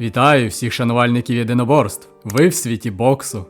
Вітаю всіх шанувальників єдиноборств. Ви в світі боксу.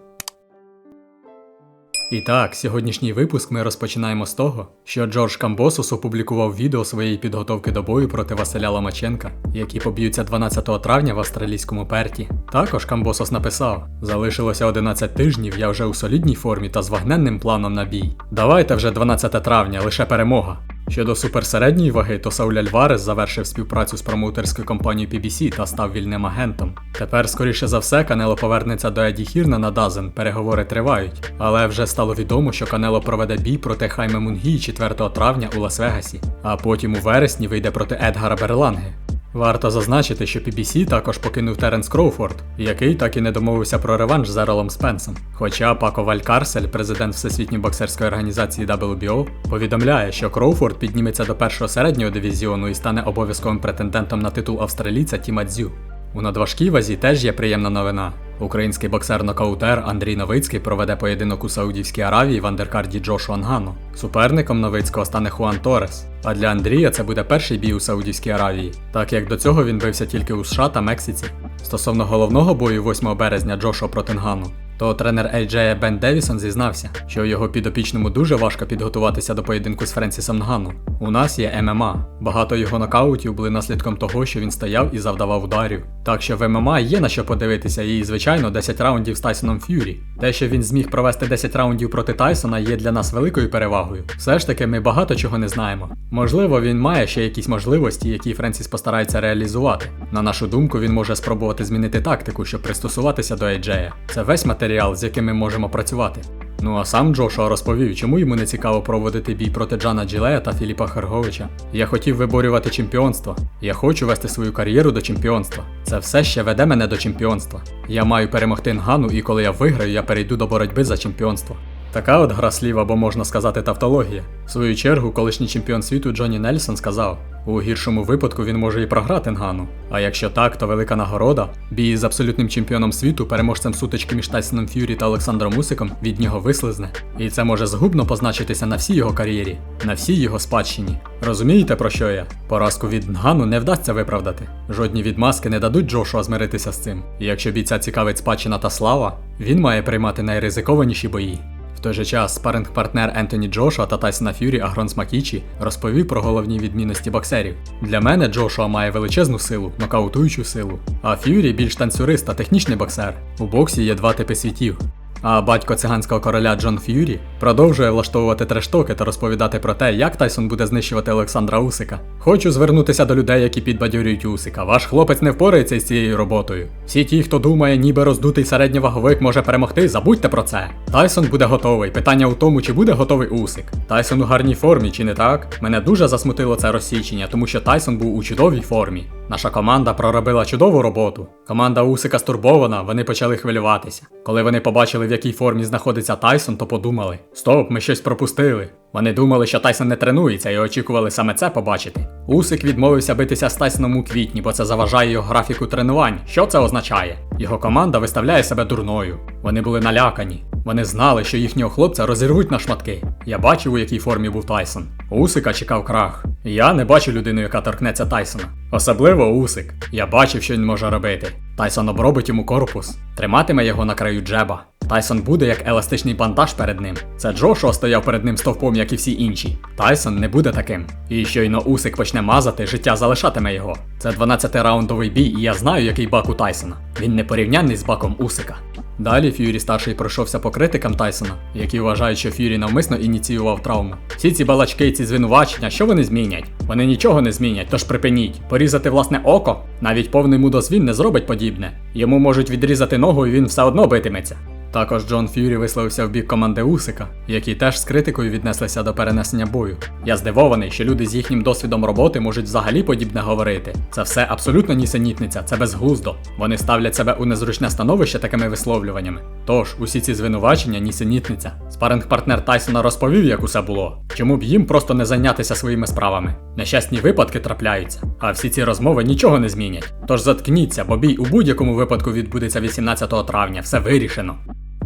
І так, сьогоднішній випуск ми розпочинаємо з того, що Джордж Камбосус опублікував відео своєї підготовки до бою проти Василя Ломаченка, які поб'ються 12 травня в австралійському перті. Також Камбосос написав: залишилося 11 тижнів, я вже у солідній формі та з вагненним планом на бій. Давайте вже 12 травня, лише перемога. Щодо суперсередньої ваги, то Сауль Альварес завершив співпрацю з промоутерською компанією PBC та став вільним агентом. Тепер, скоріше за все, Канело повернеться до Еді Хірна на Дазен, переговори тривають. Але вже стало відомо, що Канело проведе бій проти Хайме Мунгії 4 травня у Лас-Вегасі, а потім у вересні вийде проти Едгара Берланги. Варто зазначити, що PBC також покинув Теренс Кроуфорд, який так і не домовився про реванш з Еролом Спенсом. Хоча Пако Валькарсель, президент Всесвітньої боксерської організації WBO, повідомляє, що Кроуфорд підніметься до першого середнього дивізіону і стане обов'язковим претендентом на титул австралійця Тіма Дзю. У надважкій вазі теж є приємна новина. Український боксер-нокаутер Андрій Новицький проведе поєдинок у Саудівській Аравії в андеркарді Джошу Ангану. Суперником Новицького стане Хуан Торес. А для Андрія це буде перший бій у Саудівській Аравії, так як до цього він бився тільки у США та Мексиці. Стосовно головного бою 8 березня Джошуа проти Нгану, то тренер AJ Бен Девісон зізнався, що його підопічному дуже важко підготуватися до поєдинку з Френсісом Нгану. У нас є ММА. Багато його нокаутів були наслідком того, що він стояв і завдавав ударів. Так що в ММА є на що подивитися, і, звичайно, 10 раундів з Тайсоном Ф'юрі. Те, що він зміг провести 10 раундів проти Тайсона, є для нас великою перевагою. Все ж таки, ми багато чого не знаємо. Можливо, він має ще якісь можливості, які Френсіс постарається реалізувати. На нашу думку, він може спробувати змінити тактику, щоб пристосуватися до Ейджея. Це весь матеріал, з яким ми можемо працювати. Ну а сам Джошуа розповів, чому йому не цікаво проводити бій проти Джана Джилея та Філіпа Харговича. Я хотів виборювати чемпіонство. Я хочу вести свою кар'єру до чемпіонства. Це все ще веде мене до чемпіонства. Я маю перемогти Нгану, і коли я виграю, я перейду до боротьби за чемпіонство. Така от гра слів, або можна сказати тавтологія. В свою чергу, колишній чемпіон світу Джонні Нельсон сказав: у гіршому випадку він може і програти Нгану. А якщо так, то велика нагорода. Бій з абсолютним чемпіоном світу, переможцем сутички між Тайсоном Ф'юрі та Олександром Усиком від нього вислизне. І це може згубно позначитися на всій його кар'єрі, на всій його спадщині. Розумієте про що я? Поразку від Нгану не вдасться виправдати. Жодні відмазки не дадуть Джошуа змиритися з цим. І якщо бійця цікавить спадщина та слава, він має приймати найризикованіші бої. Той же час спаринг-партнер Ентоні Джошуа та Тайсона Ф'юрі Агрон Смакічі розповів про головні відмінності боксерів. Для мене Джошуа має величезну силу, нокаутуючу силу, а Ф'юрі більш танцюрист та технічний боксер. У боксі є два типи світів. А батько циганського короля Джон Ф'юрі продовжує влаштовувати трештоки та розповідати про те, як Тайсон буде знищувати Олександра Усика. Хочу звернутися до людей, які підбадьорюють Усика. Ваш хлопець не впорається з цією роботою. Всі ті, хто думає, ніби роздутий середньоваговик може перемогти, забудьте про це. Тайсон буде готовий. Питання у тому, чи буде готовий Усик. Тайсон у гарній формі, чи не так? Мене дуже засмутило це розсічення, тому що Тайсон був у чудовій формі. Наша команда проробила чудову роботу. Команда Усика стурбована, вони почали хвилюватися. Коли вони побачили, в якій формі знаходиться Тайсон, то подумали: Стоп, ми щось пропустили. Вони думали, що Тайсон не тренується і очікували саме це побачити. Усик відмовився битися з Тайсоном у квітні, бо це заважає його графіку тренувань. Що це означає? Його команда виставляє себе дурною. Вони були налякані. Вони знали, що їхнього хлопця розірвуть на шматки. Я бачив, у якій формі був Тайсон. Усика чекав крах. Я не бачу людину, яка торкнеться Тайсона. Особливо Усик. Я бачив, що він може робити. Тайсон обробить йому корпус, триматиме його на краю джеба. Тайсон буде як еластичний бандаж перед ним. Це Джошуа стояв перед ним стовпом, як і всі інші. Тайсон не буде таким. І щойно Усик почне мазати, життя залишатиме його. Це 12-раундовий бій, і я знаю, який бак у Тайсона. Він не порівнянний з баком Усика. Далі Ф'юрі старший пройшовся по критикам Тайсона, які вважають, що Ф'юрі навмисно ініціював травму. Всі ці балачки ці звинувачення, що вони змінять? Вони нічого не змінять, тож припиніть. Порізати власне око? Навіть повний мудозвін не зробить подібне. Йому можуть відрізати ногу, і він все одно битиметься. Також Джон Ф'юрі висловився в бік команди Усика, які теж з критикою віднеслися до перенесення бою. Я здивований, що люди з їхнім досвідом роботи можуть взагалі подібне говорити. Це все абсолютно нісенітниця, це безглуздо. Вони ставлять себе у незручне становище такими висловлюваннями. Тож, усі ці звинувачення нісенітниця. Спаринг-партнер Тайсона розповів, як усе було. Чому б їм просто не зайнятися своїми справами? Нещасні випадки трапляються, а всі ці розмови нічого не змінять. Тож заткніться, бо бій у будь-якому випадку відбудеться 18 травня, все вирішено.